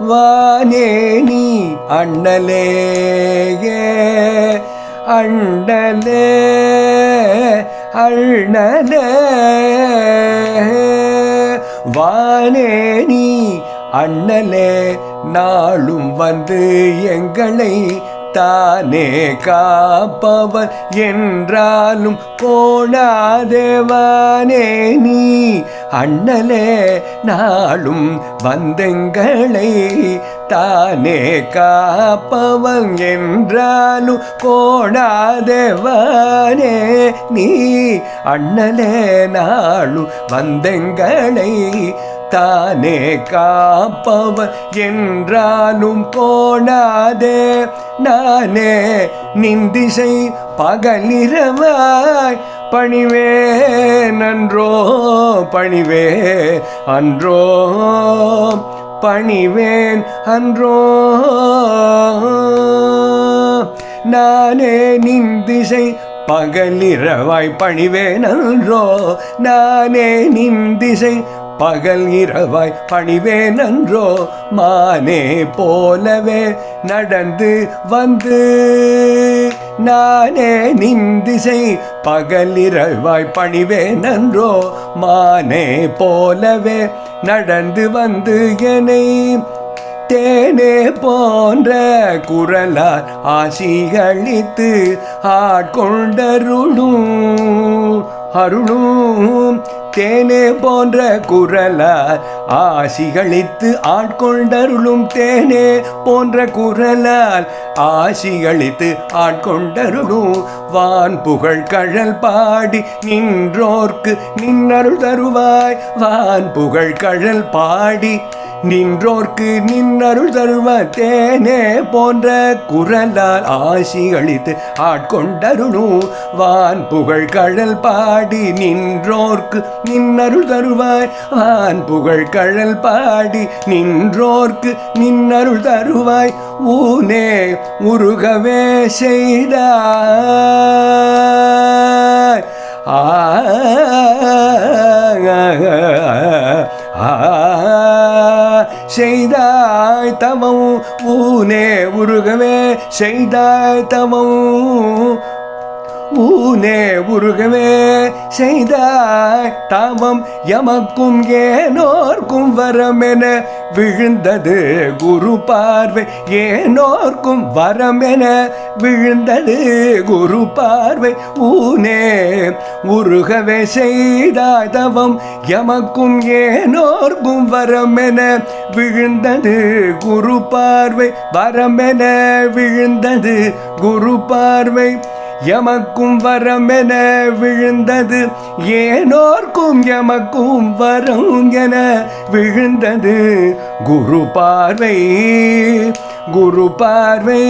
வானே நீ அண்ணலேயே அண்ணலே அண்ணலே. வானே நீ அண்ணலே நாளும் வந்து எங்களை தானே காப்பவர் என்றாலும் போனாதேவானே நீ அண்ணலே நாளும் வந்தங்களை தானே காப்பவன் என்றாலும் கோணாதேவானே நீ அண்ணலே நாளும் வந்தங்களை தானே காப்பவர் என்றாலும் கோணாதே நானே. நிந்திசை பகலிரவாய் பணிவே நன்றோ பணிவே அன்றோ பணிவேன் அன்றோ. நானே நிந்திசை பகலிரவாய் பணிவேன் அன்றோ. நானே நிந்திசை பகல் இரவாய் பணிவேன் அன்றோ. மானே போலவே நடந்து வந்து நானே நிந்திசை பகலிரழ்வாய் இரவாய் பணிவேன் மானே போலவே நடந்து வந்து என்னை தேனே போன்ற குரலார் ஆசிகளித்து ஆட்கொண்டருளும் அருளும். தேனே போன்ற குரலார் ஆசிகளித்து ஆட்கொண்டருளும் தேனே போன்ற குரலால் ஆசிகளித்து ஆட்கொண்டருளும். வான் புகழ் கழல் பாடி நின்றோர்க்கு நின்னருள் தருவாய் வான் புகழ் கழல் பாடி நின்றோர்க்கு நின்னருள் தருவ தேனே போன்ற குரலால் ஆசி அளித்து ஆட்கொண்டருணும் வான் புகழ் கழல் பாடி நின்றோர்க்கு நின்னருள் தருவாய் வான் புகழ் கழல் பாடி நின்றோர்க்கு நின்னருள் தருவாய் ஊனே உருகவே செய்தாய் ஆ ஆ தவம் ஊனே உருகவே செய்தாய் தவம் ஊனே உருகவே செய்தாய். தாமம் எமக்கும் ஏனோர்க்கும் வரமென விழுந்தது குரு பார்வை. ஏனோர்க்கும் வரமென விழுந்தது குரு பார்வை. ஊனே உருகவே செய்தாதவம் எமக்கும் ஏனோர்க்கும் வரமென விழுந்தது குரு பார்வை. வரமென விழுந்தது குரு பார்வை. எமக்கும் வரமென விழுந்தது ஏனோர்க்கும் எமக்கும் வரம் என விழுந்தது. குரு பார்வை குரு பார்வை.